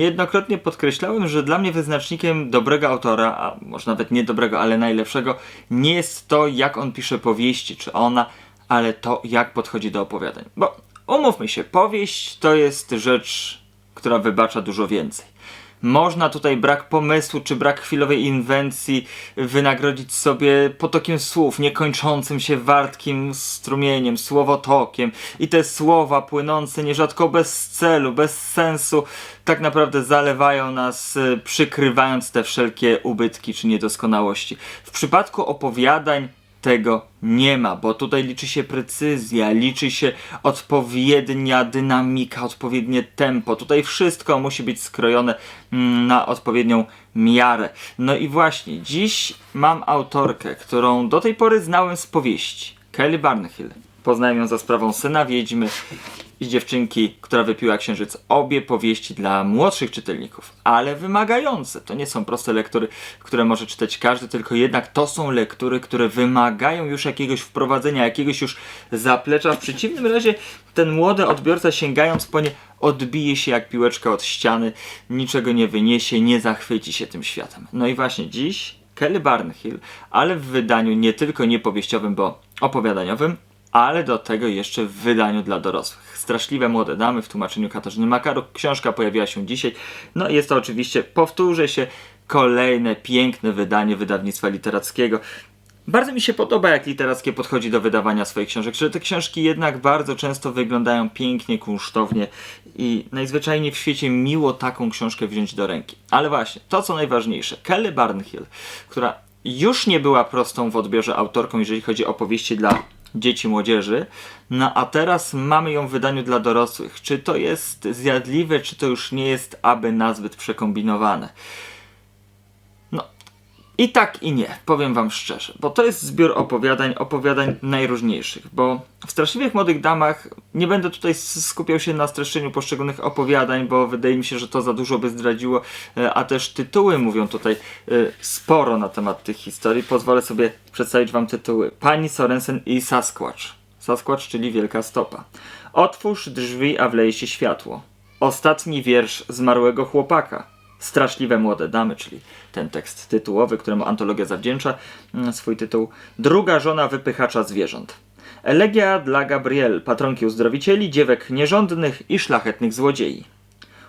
Niejednokrotnie podkreślałem, że dla mnie wyznacznikiem dobrego autora, a może nawet nie dobrego, ale najlepszego, nie jest to, jak on pisze powieści, czy ona, ale to, jak podchodzi do opowiadań. Bo umówmy się, powieść to jest rzecz, która wybacza dużo więcej. Można tutaj brak pomysłu czy brak chwilowej inwencji wynagrodzić sobie potokiem słów, niekończącym się wartkim strumieniem, słowotokiem i te słowa płynące nierzadko bez celu, bez sensu, tak naprawdę zalewają nas, y, przykrywając te wszelkie ubytki czy niedoskonałości. W przypadku opowiadań tego nie ma, bo tutaj liczy się precyzja, liczy się odpowiednia dynamika, odpowiednie tempo. Tutaj wszystko musi być skrojone mm, na odpowiednią miarę. No i właśnie, dziś mam autorkę, którą do tej pory znałem z powieści. Kelly Barnhill. Poznałem ją za sprawą Syna Wiedźmy i dziewczynki, która wypiła księżyc. Obie powieści dla młodszych czytelników, ale wymagające. To nie są proste lektury, które może czytać każdy, tylko jednak to są lektury, które wymagają już jakiegoś wprowadzenia, jakiegoś już zaplecza. W przeciwnym razie ten młody odbiorca sięgając po nie odbije się jak piłeczka od ściany, niczego nie wyniesie, nie zachwyci się tym światem. No i właśnie dziś Kelly Barnhill, ale w wydaniu nie tylko niepowieściowym, bo opowiadaniowym, ale do tego jeszcze w wydaniu dla dorosłych. Straszliwe młode damy w tłumaczeniu Katarzyny Makaruk. Książka pojawiła się dzisiaj. No jest to oczywiście, powtórzę się, kolejne piękne wydanie wydawnictwa literackiego. Bardzo mi się podoba, jak literackie podchodzi do wydawania swoich książek, że te książki jednak bardzo często wyglądają pięknie, kunsztownie i najzwyczajniej w świecie miło taką książkę wziąć do ręki. Ale właśnie, to co najważniejsze, Kelly Barnhill, która już nie była prostą w odbiorze autorką, jeżeli chodzi o powieści dla dzieci, młodzieży. No a teraz mamy ją w wydaniu dla dorosłych. Czy to jest zjadliwe, czy to już nie jest aby nazbyt przekombinowane? I tak i nie, powiem wam szczerze, bo to jest zbiór opowiadań, opowiadań najróżniejszych, bo w Straszliwych Młodych Damach nie będę tutaj skupiał się na streszczeniu poszczególnych opowiadań, bo wydaje mi się, że to za dużo by zdradziło, e, a też tytuły mówią tutaj e, sporo na temat tych historii. Pozwolę sobie przedstawić wam tytuły. Pani Sorensen i Sasquatch. Sasquatch, czyli Wielka Stopa. Otwórz drzwi, a wleje się światło. Ostatni wiersz zmarłego chłopaka Straszliwe młode damy, czyli ten tekst tytułowy, któremu antologia zawdzięcza mm, swój tytuł. Druga żona wypychacza zwierząt. Elegia dla Gabriel, patronki uzdrowicieli, dziewek nierządnych i szlachetnych złodziei.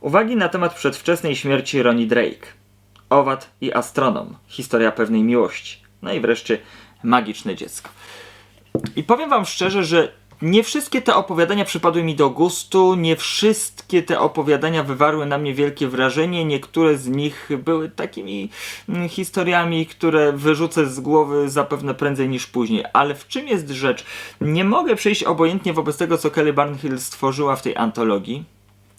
Uwagi na temat przedwczesnej śmierci Ronnie Drake. Owad i astronom. Historia pewnej miłości. No i wreszcie magiczne dziecko. I powiem wam szczerze, że nie wszystkie te opowiadania przypadły mi do gustu, nie wszystkie te opowiadania wywarły na mnie wielkie wrażenie. Niektóre z nich były takimi mm, historiami, które wyrzucę z głowy zapewne prędzej niż później. Ale w czym jest rzecz? Nie mogę przejść obojętnie wobec tego, co Kelly Barnhill stworzyła w tej antologii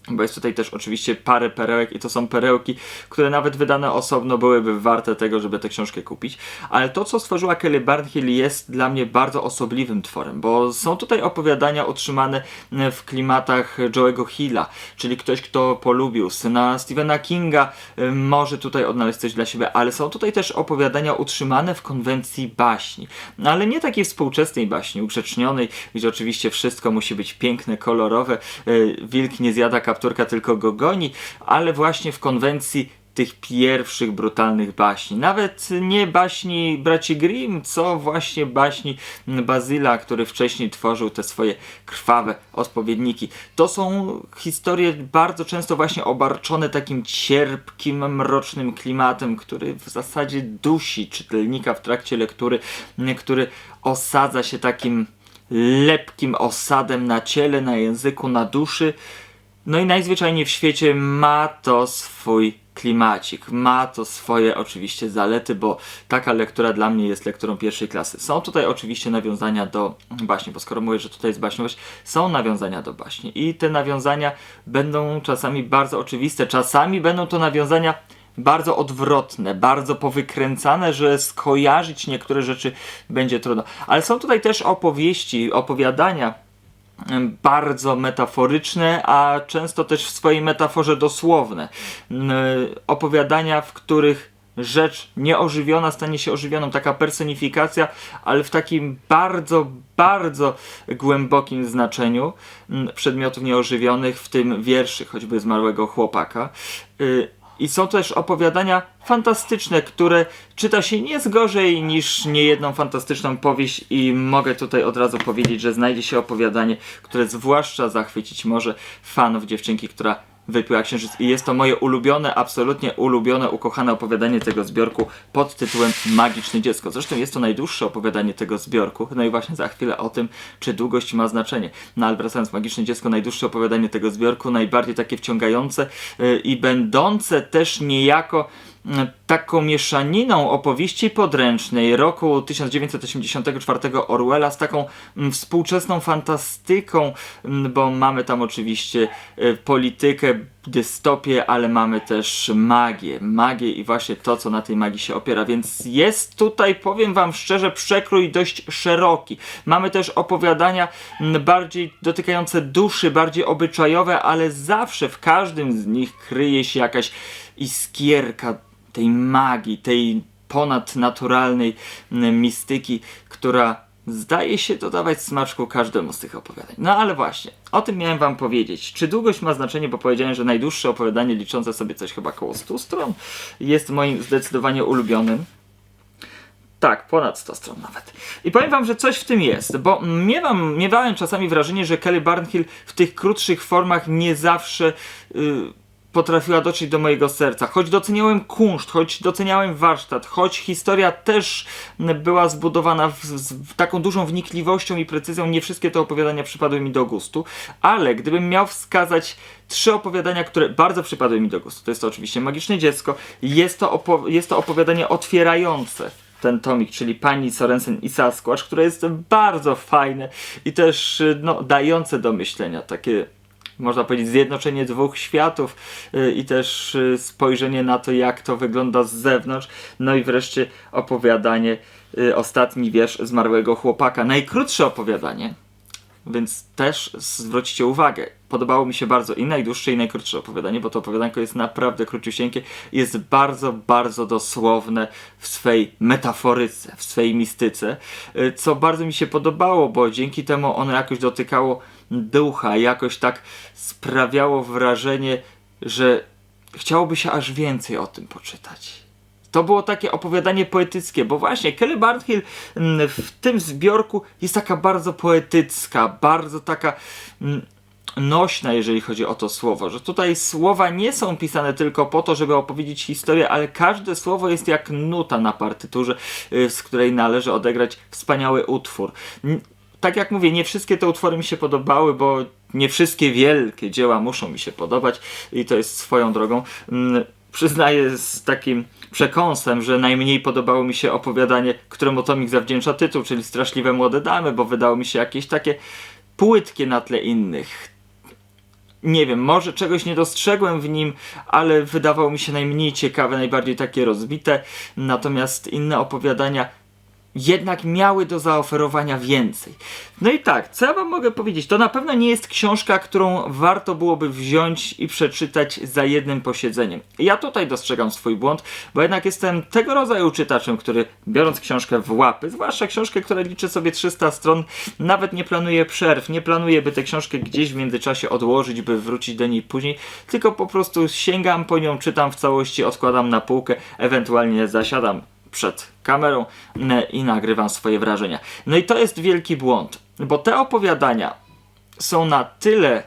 bo jest tutaj też oczywiście parę perełek i to są perełki, które nawet wydane osobno byłyby warte tego, żeby tę książkę kupić. Ale to, co stworzyła Kelly Barnhill jest dla mnie bardzo osobliwym tworem, bo są tutaj opowiadania utrzymane w klimatach Joe'ego Hilla, czyli ktoś, kto polubił syna Stephena Kinga, y, może tutaj odnaleźć coś dla siebie, ale są tutaj też opowiadania utrzymane w konwencji baśni. No, ale nie takiej współczesnej baśni, ugrzecznionej, gdzie oczywiście wszystko musi być piękne, kolorowe, y, wilk nie zjada kapturka tylko go goni, ale właśnie w konwencji tych pierwszych brutalnych baśni. Nawet nie baśni braci Grimm, co właśnie baśni Bazyla, który wcześniej tworzył te swoje krwawe odpowiedniki. To są historie bardzo często właśnie obarczone takim cierpkim, mrocznym klimatem, który w zasadzie dusi czytelnika w trakcie lektury, który osadza się takim lepkim osadem na ciele, na języku, na duszy. No i najzwyczajniej w świecie ma to swój klimacik, ma to swoje oczywiście zalety, bo taka lektura dla mnie jest lekturą pierwszej klasy. Są tutaj oczywiście nawiązania do baśni, bo skoro mówię, że tutaj jest baśniowość, są nawiązania do baśni i te nawiązania będą czasami bardzo oczywiste, czasami będą to nawiązania bardzo odwrotne, bardzo powykręcane, że skojarzyć niektóre rzeczy będzie trudno. Ale są tutaj też opowieści, opowiadania, bardzo metaforyczne, a często też w swojej metaforze dosłowne. Opowiadania, w których rzecz nieożywiona stanie się ożywioną, taka personifikacja, ale w takim bardzo, bardzo głębokim znaczeniu przedmiotów nieożywionych, w tym wierszy choćby zmarłego chłopaka. I są też opowiadania fantastyczne, które czyta się nie z gorzej niż niejedną fantastyczną powieść i mogę tutaj od razu powiedzieć, że znajdzie się opowiadanie, które zwłaszcza zachwycić może fanów dziewczynki, która Wypiła Księżyc i jest to moje ulubione, absolutnie ulubione, ukochane opowiadanie tego zbiorku pod tytułem Magiczne Dziecko. Zresztą jest to najdłuższe opowiadanie tego zbiorku, no i właśnie za chwilę o tym, czy długość ma znaczenie. No ale wracając, Magiczne Dziecko, najdłuższe opowiadanie tego zbiorku, najbardziej takie wciągające yy, i będące też niejako taką mieszaniną opowieści podręcznej roku 1984 Orwella z taką mm, współczesną fantastyką, mm, bo mamy tam oczywiście y, politykę, dystopię, ale mamy też magię. Magię i właśnie to, co na tej magii się opiera. Więc jest tutaj, powiem Wam szczerze, przekrój dość szeroki. Mamy też opowiadania mm, bardziej dotykające duszy, bardziej obyczajowe, ale zawsze w każdym z nich kryje się jakaś iskierka tej magii, tej ponadnaturalnej mistyki, która zdaje się dodawać smaczku każdemu z tych opowiadań. No ale właśnie, o tym miałem wam powiedzieć. Czy długość ma znaczenie, bo powiedziałem, że najdłuższe opowiadanie liczące sobie coś chyba około 100 stron jest moim zdecydowanie ulubionym. Tak, ponad 100 stron nawet. I powiem wam, że coś w tym jest, bo miewam, miewałem czasami wrażenie, że Kelly Barnhill w tych krótszych formach nie zawsze... Yy, potrafiła dotrzeć do mojego serca. Choć doceniałem kunszt, choć doceniałem warsztat, choć historia też była zbudowana w, w, taką dużą wnikliwością i precyzją, nie wszystkie te opowiadania przypadły mi do gustu, ale gdybym miał wskazać trzy opowiadania, które bardzo przypadły mi do gustu, to jest to oczywiście Magiczne Dziecko, jest to, opo- jest to opowiadanie otwierające ten tomik, czyli Pani Sorensen i Sasquatch, które jest bardzo fajne i też no, dające do myślenia, takie można powiedzieć, zjednoczenie dwóch światów y, i też y, spojrzenie na to, jak to wygląda z zewnątrz. No i wreszcie opowiadanie, y, ostatni wiersz zmarłego chłopaka. Najkrótsze opowiadanie, więc też zwróćcie uwagę, podobało mi się bardzo i najdłuższe i najkrótsze opowiadanie, bo to opowiadanko jest naprawdę króciusieńkie, jest bardzo, bardzo dosłowne w swej metaforyce, w swej mistyce, co bardzo mi się podobało, bo dzięki temu ono jakoś dotykało ducha, jakoś tak sprawiało wrażenie, że chciałoby się aż więcej o tym poczytać. To było takie opowiadanie poetyckie, bo właśnie Kelly Barthill mm, w tym zbiorku jest taka bardzo poetycka, bardzo taka mm, nośna, jeżeli chodzi o to słowo, że tutaj słowa nie są pisane tylko po to, żeby opowiedzieć historię, ale każde słowo jest jak nuta na partyturze, y, z której należy odegrać wspaniały utwór tak jak mówię, nie wszystkie te utwory mi się podobały, bo nie wszystkie wielkie dzieła muszą mi się podobać i to jest swoją drogą. Mm, przyznaję z takim przekąsem, że najmniej podobało mi się opowiadanie, któremu Tomik zawdzięcza tytuł, czyli Straszliwe Młode Damy, bo wydało mi się jakieś takie płytkie na tle innych. Nie wiem, może czegoś nie dostrzegłem w nim, ale wydawało mi się najmniej ciekawe, najbardziej takie rozbite. Natomiast inne opowiadania jednak miały do zaoferowania więcej. No i tak, co ja wam mogę powiedzieć? To na pewno nie jest książka, którą warto byłoby wziąć i przeczytać za jednym posiedzeniem. Ja tutaj dostrzegam swój błąd, bo jednak jestem tego rodzaju czytaczem, który biorąc książkę w łapy, zwłaszcza książkę, która liczy sobie 300 stron, nawet nie planuje przerw, nie planuje, by tę książkę gdzieś w międzyczasie odłożyć, by wrócić do niej później, tylko po prostu sięgam po nią, czytam w całości, odkładam na półkę, ewentualnie zasiadam przed kamerą e, i nagrywam swoje wrażenia. No i to jest wielki błąd, bo te opowiadania są na tyle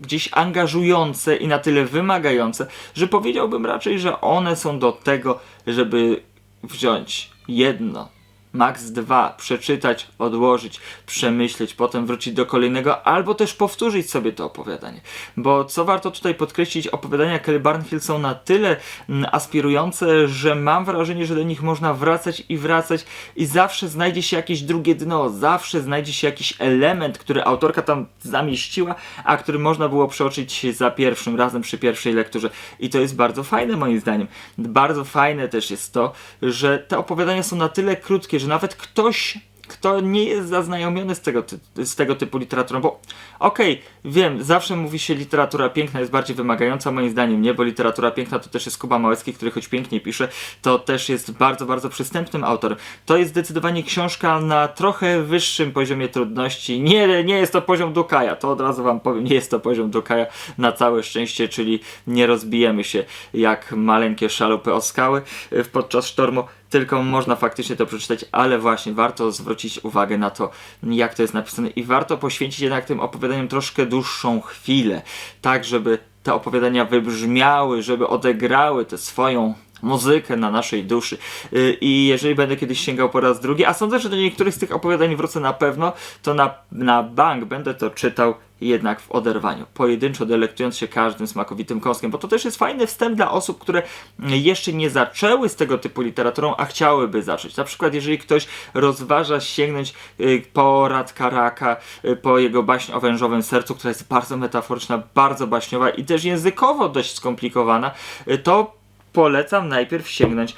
gdzieś angażujące i na tyle wymagające, że powiedziałbym raczej, że one są do tego, żeby wziąć jedno max dwa, przeczytać, odłożyć, przemyśleć, potem wrócić do kolejnego, albo też powtórzyć sobie to opowiadanie. Bo co warto tutaj podkreślić, opowiadania Kelly Barnhill są na tyle mm, aspirujące, że mam wrażenie, że do nich można wracać i wracać i zawsze znajdzie się jakieś drugie dno, zawsze znajdzie się jakiś element, który autorka tam zamieściła, a który można było przeoczyć za pierwszym razem przy pierwszej lekturze. I to jest bardzo fajne moim zdaniem. Bardzo fajne też jest to, że te opowiadania są na tyle krótkie, że nawet ktoś, kto nie jest zaznajomiony z tego, ty- z tego typu literaturą, bo okej, wiem, zawsze mówi się literatura piękna jest bardziej wymagająca, moim zdaniem nie, bo literatura piękna to też jest Kuba Małecki, który choć pięknie pisze, to też jest bardzo, bardzo przystępnym autorem. To jest zdecydowanie książka na trochę wyższym poziomie trudności. Nie, nie jest to poziom Dukaja, to od razu wam powiem, nie jest to poziom Dukaja na całe szczęście, czyli nie rozbijemy się jak maleńkie szalupy o skały y, podczas sztormu, tylko można faktycznie to przeczytać, ale właśnie warto zwrócić uwagę na to, jak to jest napisane i warto poświęcić jednak tym opowiadaniom troszkę dłuższą chwilę, tak żeby te opowiadania wybrzmiały, żeby odegrały tę swoją muzykę na naszej duszy. Yy, I jeżeli będę kiedyś sięgał po raz drugi, a sądzę, że do niektórych z tych opowiadań wrócę na pewno, to na, na bank będę to czytał jednak w oderwaniu, pojedynczo delektując się każdym smakowitym kąskiem, bo to też jest fajny wstęp dla osób, które jeszcze nie zaczęły z tego typu literaturą, a chciałyby zacząć. Na przykład, jeżeli ktoś rozważa sięgnąć y, po Radka Raka, y, po jego baśń o wężowym sercu, która jest bardzo metaforyczna, bardzo baśniowa i też językowo dość skomplikowana, y, to polecam najpierw sięgnąć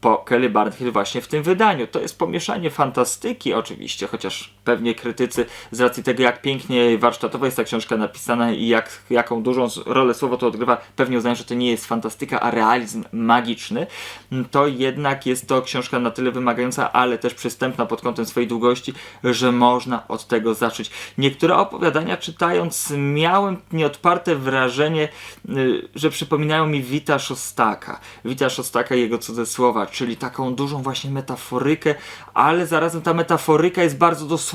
po Kelly Barnhill właśnie w tym wydaniu. To jest pomieszanie fantastyki oczywiście, chociaż pewnie krytycy z racji tego jak pięknie warsztatowo jest ta książka napisana i jak, jaką dużą rolę słowo to odgrywa, pewnie uznają, że to nie jest fantastyka, a realizm magiczny, to jednak jest to książka na tyle wymagająca, ale też przystępna pod kątem swojej długości, że można od tego zacząć. Niektóre opowiadania czytając miałem nieodparte wrażenie, y, że przypominają mi Wita Szostaka. Wita Szostaka i jego cudze słowa, czyli taką dużą właśnie metaforykę, ale zarazem ta metaforyka jest bardzo dosłowna.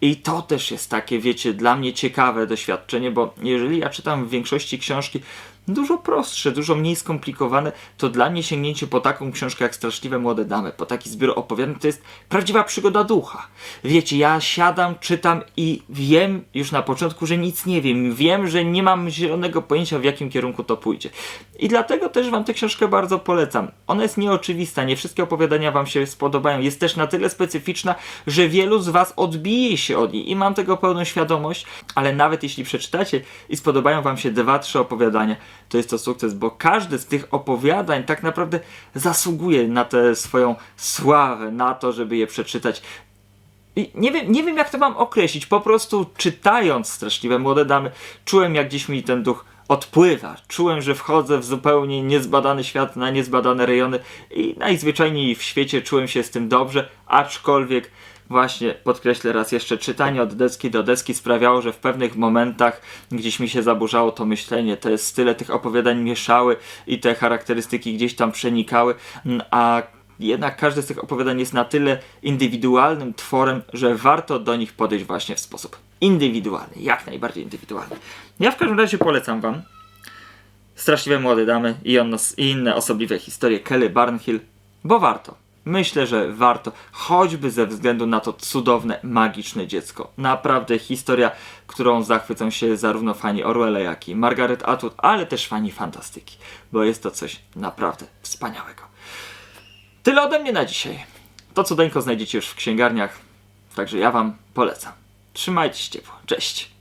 I to też jest takie, wiecie, dla mnie ciekawe doświadczenie, bo jeżeli ja czytam w większości książki dużo prostsze, dużo mniej skomplikowane, to dla mnie sięgnięcie po taką książkę jak Straszliwe Młode Damy, po taki zbiór opowiadań, to jest prawdziwa przygoda ducha. Wiecie, ja siadam, czytam i wiem już na początku, że nic nie wiem. Wiem, że nie mam zielonego pojęcia, w jakim kierunku to pójdzie. I dlatego też wam tę książkę bardzo polecam. Ona jest nieoczywista, nie wszystkie opowiadania wam się spodobają. Jest też na tyle specyficzna, że wielu z was odbije się od niej i mam tego pełną świadomość, ale nawet jeśli przeczytacie i spodobają wam się dwa, trzy opowiadania, to jest to sukces, bo każde z tych opowiadań tak naprawdę zasługuje na tę swoją sławę, na to, żeby je przeczytać. I nie wiem, nie wiem jak to mam określić, po prostu czytając Straszliwe Młode Damy, czułem jak gdzieś mi ten duch odpływa. Czułem, że wchodzę w zupełnie niezbadany świat, na niezbadane rejony i najzwyczajniej w świecie czułem się z tym dobrze, aczkolwiek właśnie podkreślę raz jeszcze, czytanie od deski do deski sprawiało, że w pewnych momentach gdzieś mi się zaburzało to myślenie, te style tych opowiadań mieszały i te charakterystyki gdzieś tam przenikały, mm, a jednak każde z tych opowiadań jest na tyle indywidualnym tworem, że warto do nich podejść właśnie w sposób indywidualny, jak najbardziej indywidualny. Ja w każdym razie polecam Wam Straszliwe Młode Damy i, on, i inne osobliwe historie Kelly Barnhill, bo warto. Myślę, że warto, choćby ze względu na to cudowne, magiczne dziecko. Naprawdę historia, którą zachwycą się zarówno fani Orwella, jak i Margaret Atwood, ale też fani fantastyki, bo jest to coś naprawdę wspaniałego. Tyle ode mnie na dzisiaj. To cudeńko znajdziecie już w księgarniach, także ja Wam polecam. Trzymajcie się ciepło. Cześć!